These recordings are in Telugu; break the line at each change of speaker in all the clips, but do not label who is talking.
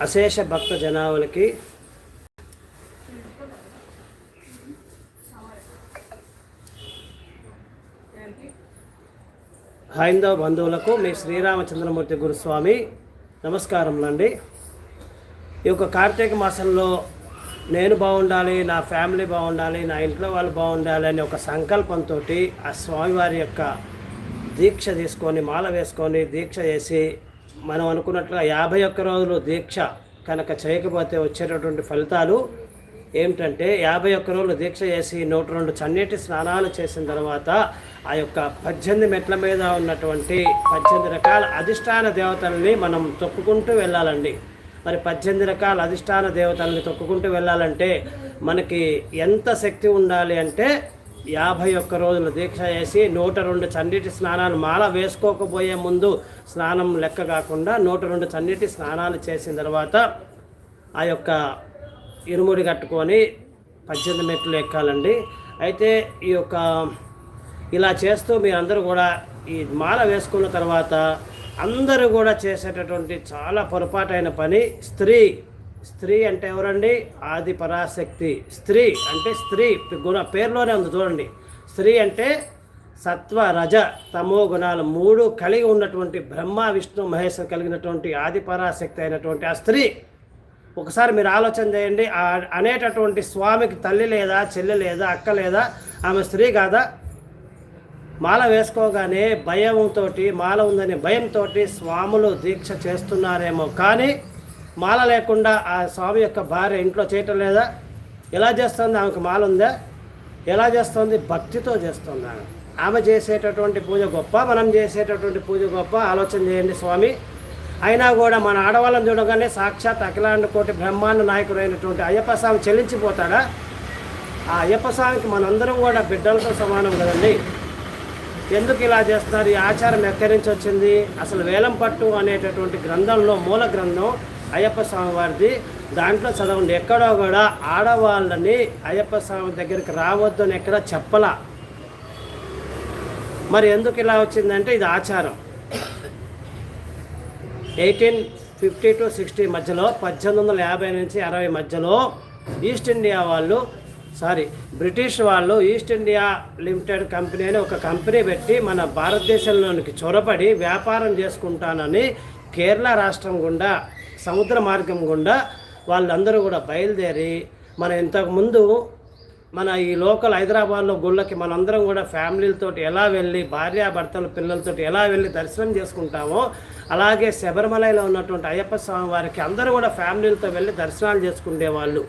అశేష భక్త జనావులకి హైందవ బంధువులకు మీ శ్రీరామచంద్రమూర్తి గురుస్వామి నమస్కారములండి ఈ యొక్క కార్తీక మాసంలో నేను బాగుండాలి నా ఫ్యామిలీ బాగుండాలి నా ఇంట్లో వాళ్ళు బాగుండాలి అనే ఒక సంకల్పంతో ఆ స్వామివారి యొక్క దీక్ష తీసుకొని మాల వేసుకొని దీక్ష చేసి మనం అనుకున్నట్లుగా యాభై ఒక్క రోజులు దీక్ష కనుక చేయకపోతే వచ్చేటటువంటి ఫలితాలు ఏమిటంటే యాభై ఒక్క రోజులు దీక్ష చేసి నూట రెండు చన్నీటి స్నానాలు చేసిన తర్వాత ఆ యొక్క పద్దెనిమిది మెట్ల మీద ఉన్నటువంటి పద్దెనిమిది రకాల అధిష్టాన దేవతల్ని మనం తొక్కుకుంటూ వెళ్ళాలండి. మరి పద్దెనిమిది రకాల అధిష్టాన దేవతల్ని తొక్కుకుంటూ వెళ్ళాలంటే మనకి ఎంత శక్తి ఉండాలి అంటే యాభై ఒక్క రోజులు దీక్ష చేసి నూట రెండు చన్నీటి స్నానాలు మాల వేసుకోకపోయే ముందు స్నానం లెక్క కాకుండా నూట రెండు చన్నీటి స్నానాలు చేసిన తర్వాత ఆ యొక్క ఇరుముడి కట్టుకొని పద్దెనిమిది మెట్లు ఎక్కాలండి. అయితే ఈ యొక్క ఇలా చేస్తూ మీరందరూ కూడా ఈ మాల వేసుకున్న తర్వాత అందరూ కూడా చేసేటటువంటి చాలా పొరపాటైన పని స్త్రీ స్త్రీ అంటే ఎవరండి? ఆది పరాశక్తి. స్త్రీ అంటే స్త్రీ. గుణ పేరులోనే ఉంది చూడండి. స్త్రీ అంటే సత్వ రజ తమో గుణాలు మూడు కలిగి ఉన్నటువంటి బ్రహ్మ విష్ణు మహేశ్వర్ కలిగినటువంటి ఆది పరాశక్తి అయినటువంటి ఆ స్త్రీ. ఒకసారి మీరు ఆలోచన చేయండి. ఆ అనేటటువంటి స్వామికి తల్లి లేదా చెల్లి లేదా అక్క లేదా ఆమె స్త్రీ కాదా? మాల వేసుకోగానే భయంతో మాల ఉందనే భయంతో స్వాములు దీక్ష చేస్తున్నారేమో. కానీ మాల లేకుండా ఆ స్వామి యొక్క భార్య ఇంట్లో చేయటం లేదా? ఎలా చేస్తుంది? ఆమెకు మాల ఉందా? ఎలా చేస్తుంది? భక్తితో చేస్తుంది ఆమె. ఆమె చేసేటటువంటి పూజ గొప్ప మనం చేసేటటువంటి పూజ గొప్ప. ఆలోచన చేయండి స్వామి. అయినా కూడా మన ఆడవాళ్ళని చూడగానే సాక్షాత్ అఖిలాండ కోటి బ్రహ్మాండ నాయకుడైనటువంటి అయ్యప్ప స్వామి చెల్లించిపోతాడా? ఆ అయ్యప్ప స్వామికి మనందరం కూడా బిడ్డలతో సమానం కదండి. ఎందుకు ఇలా చేస్తున్నారు? ఈ ఆచారం ఎక్కడి నుంచి వచ్చింది? అసలు వేలం పట్టు అనేటటువంటి గ్రంథంలో మూల గ్రంథం అయ్యప్ప స్వామి వారిది. దాంట్లో చదవండి ఎక్కడో కూడా ఆడవాళ్ళని అయ్యప్ప స్వామి దగ్గరికి రావద్దు అని ఎక్కడ చెప్పలా. మరి ఎందుకు ఇలా వచ్చిందంటే ఇది ఆచారం. ఎయిటీన్ ఫిఫ్టీ టు సిక్స్టీ మధ్యలో పద్దెనిమిది వందల యాభై నుంచి అరవై మధ్యలో ఈస్ట్ ఇండియా వాళ్ళు సారీ బ్రిటిష్ వాళ్ళు ఈస్ట్ ఇండియా లిమిటెడ్ కంపెనీ అని ఒక కంపెనీ పెట్టి మన భారతదేశంలోనికి చొరబడి వ్యాపారం చేసుకుంటానని కేరళ రాష్ట్రం గుండా సముద్ర మార్గం గుండా వాళ్ళందరూ కూడా బయలుదేరి మన ఇంతకుముందు మన ఈ లోకల్ హైదరాబాద్లో గుళ్ళకి మనందరం కూడా ఫ్యామిలీలతోటి ఎలా వెళ్ళి భార్యాభర్తలు పిల్లలతోటి ఎలా వెళ్ళి దర్శనం చేసుకుంటామో అలాగే శబరిమలలో ఉన్నటువంటి అయ్యప్ప స్వామి వారికి అందరూ కూడా ఫ్యామిలీలతో వెళ్ళి దర్శనాలు చేసుకునేవాళ్ళు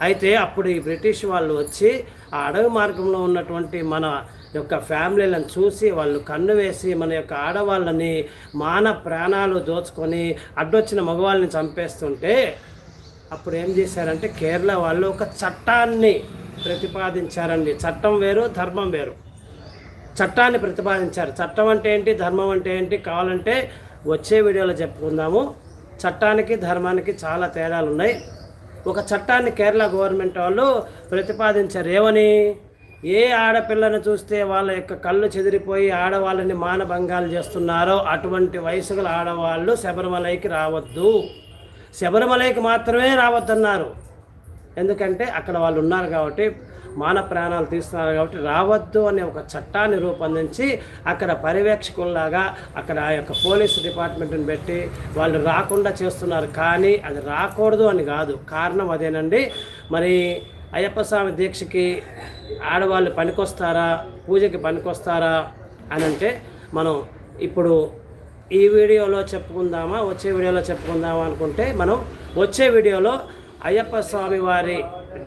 అయితే అప్పుడు ఈ బ్రిటిష్ వాళ్ళు వచ్చి ఆ అడవి మార్గంలో ఉన్నటువంటి మన యొక్క ఫ్యామిలీలను చూసి వాళ్ళు కన్ను వేసి మన యొక్క ఆడవాళ్ళని మాన ప్రాణాలు దోచుకొని అడ్డొచ్చిన మగవాళ్ళని చంపేస్తుంటే అప్పుడు ఏం చేశారంటే కేరళ వాళ్ళు ఒక చట్టాన్ని ప్రతిపాదించారండి. చట్టం వేరు ధర్మం వేరు. చట్టాన్ని ప్రతిపాదించారు. చట్టం అంటే ఏంటి? ధర్మం అంటే ఏంటి? కావాలంటే వచ్చే వీడియోలో చెప్పుకుందాము. చట్టానికి ధర్మానికి చాలా తేడాలు ఉన్నాయి ఒక చట్టాన్ని కేరళ గవర్నమెంట్ వాళ్ళు ప్రతిపాదించారు. ఏమని? ఏ ఆడపిల్లను చూస్తే వాళ్ళ యొక్క కళ్ళు చెదిరిపోయి ఆడవాళ్ళని మానభంగాలు చేస్తున్నారో అటువంటి వయసు గల ఆడవాళ్ళు శబరిమలైకి రావద్దు. శబరిమలైకి మాత్రమే రావద్దన్నారు. ఎందుకంటే అక్కడ వాళ్ళు ఉన్నారు కాబట్టి మాన ప్రాణాలు తీస్తున్నారు కాబట్టి రావద్దు అనే ఒక చట్టాన్ని రూపొందించి అక్కడ పర్యవేక్షకుల్లాగా అక్కడ ఆ యొక్క పోలీసు డిపార్ట్మెంట్ని పెట్టి వాళ్ళు రాకుండా చేస్తున్నారు. కానీ అది రాకూడదు అని కాదు. కారణం అదేనండి. మరి అయ్యప్ప స్వామి దీక్షకి ఆడవాళ్ళు పనికొస్తారా? పూజకి పనికొస్తారా? అని అంటే మనం ఇప్పుడు ఈ వీడియోలో చెప్పుకుందామా వచ్చే వీడియోలో చెప్పుకుందామా అనుకుంటే మనం వచ్చే వీడియోలో అయ్యప్ప స్వామి వారి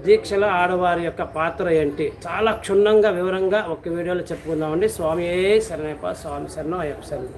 దీక్షలో ఆడవారి యొక్క పాత్ర ఏంటి? చాలా క్షుణ్ణంగా వివరంగా ఒక వీడియోలో చెప్పుకుందామండి. స్వామి శరణయ్యప్ప స్వామి శరణం అయ్యప్ప శరణం.